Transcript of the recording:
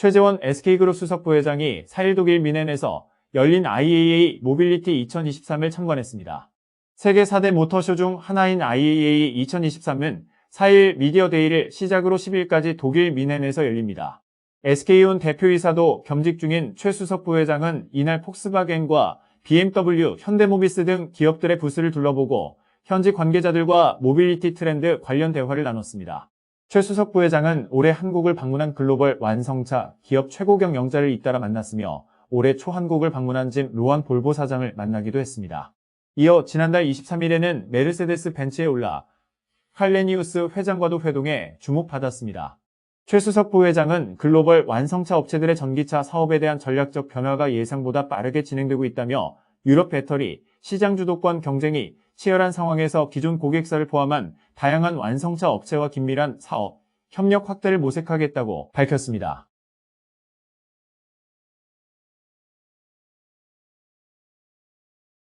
최재원 SK그룹 수석 부회장이 4일 독일 미넨에서 열린 IAA 모빌리티 2023을 참관했습니다. 세계 4대 모터쇼 중 하나인 IAA 2023은 4일 미디어데이를 시작으로 10일까지 독일 미넨에서 열립니다. SK온 대표이사도 겸직 중인 최 수석 부회장은 이날 폭스바겐과 BMW, 현대모비스 등 기업들의 부스를 둘러보고 현지 관계자들과 모빌리티 트렌드 관련 대화를 나눴습니다. 최 수석 부회장은 올해 한국을 방문한 글로벌 완성차 기업 최고 경 영자를 잇따라 만났으며 올해 초 한국을 방문한 짐 로안 볼보 사장을 만나기도 했습니다. 이어 지난달 23일에는 메르세데스 벤츠에 올라 칼레니우스 회장과도 회동해 주목받았습니다. 최 수석 부회장은 글로벌 완성차 업체들의 전기차 사업에 대한 전략적 변화가 예상보다 빠르게 진행되고 있다며 유럽 배터리, 시장 주도권 경쟁이 치열한 상황에서 기존 고객사를 포함한 다양한 완성차 업체와 긴밀한 사업, 협력 확대를 모색하겠다고 밝혔습니다.